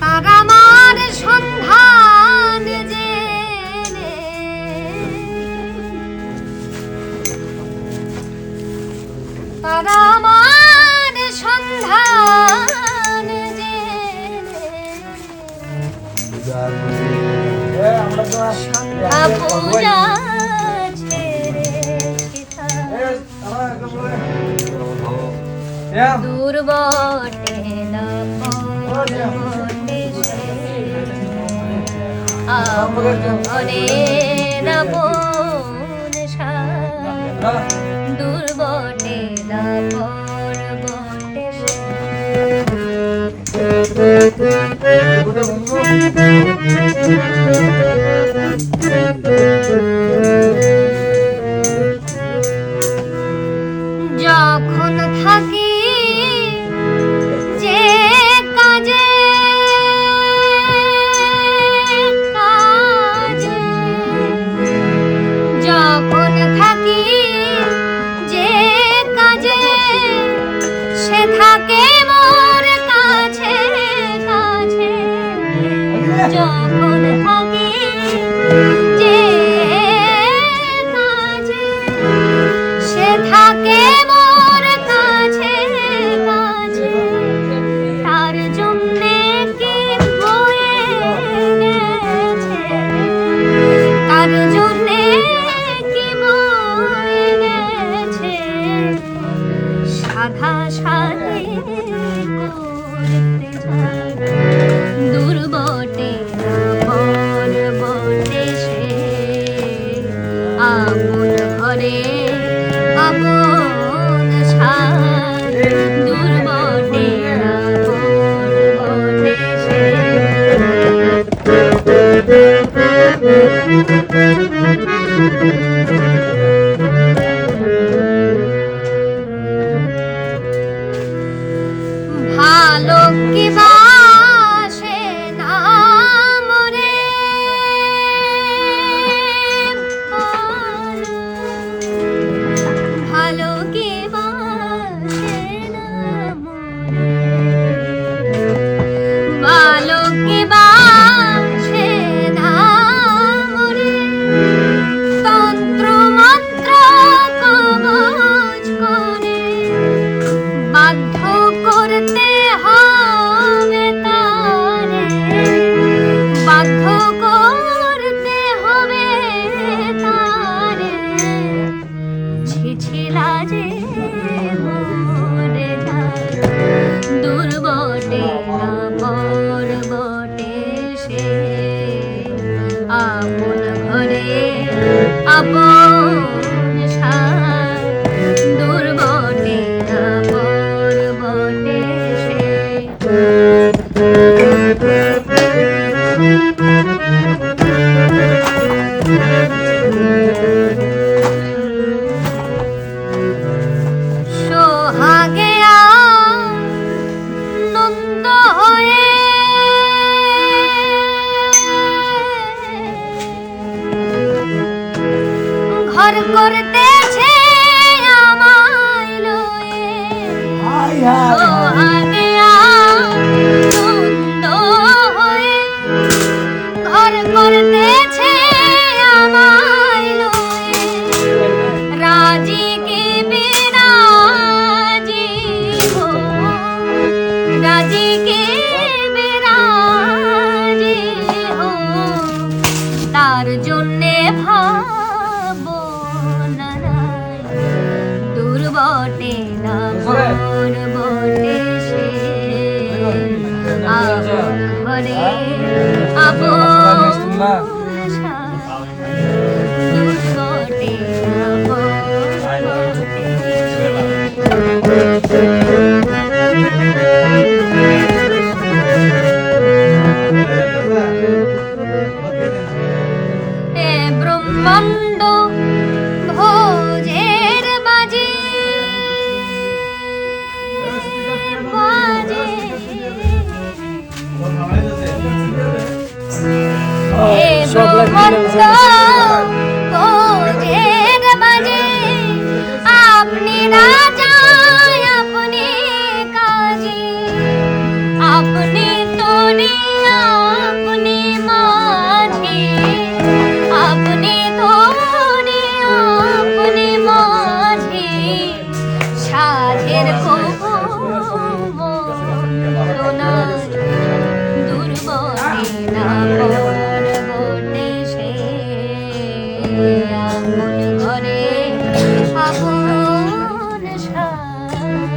তার আমার সন্ধান যে তার আমার সন্ধান যে পূজা দুর্বল আমরে রাবণ দুর্বটে দাপর বটে Thank you. যখন Một Bye. ঘর করতেছে আমায় লয়ে। বটে না মোর বটে সে। আপন আপন আপনি রাজা আপনি কাজী আপনি তোরে আপনি মাঝে আপনি তোরে আপনি মাঝে সাধের কোন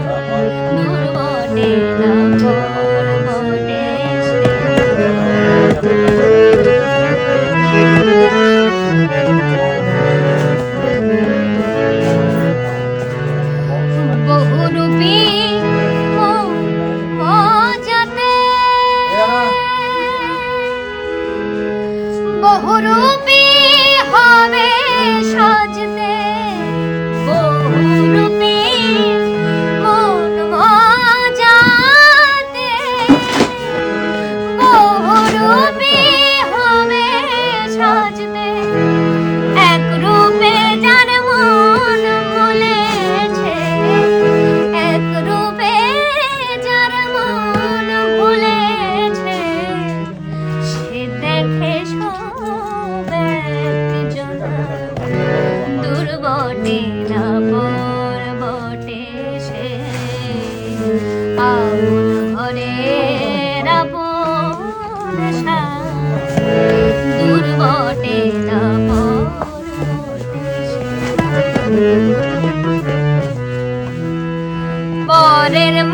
বটে না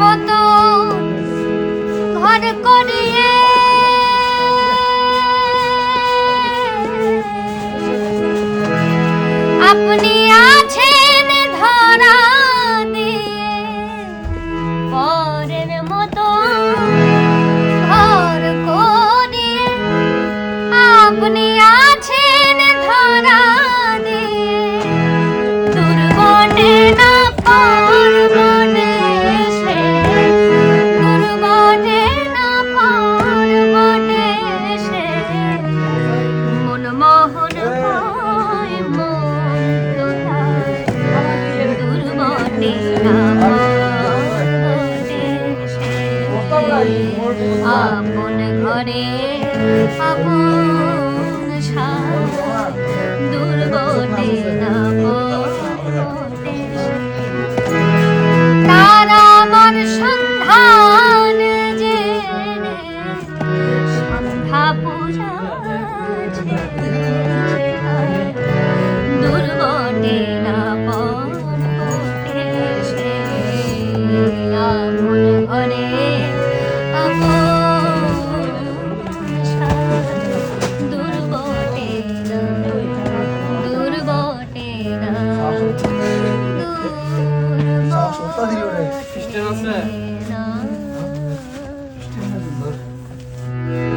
voto. মন ঘরে আপন দুর্গটে সন্ধান সন্ধ্যা পূজা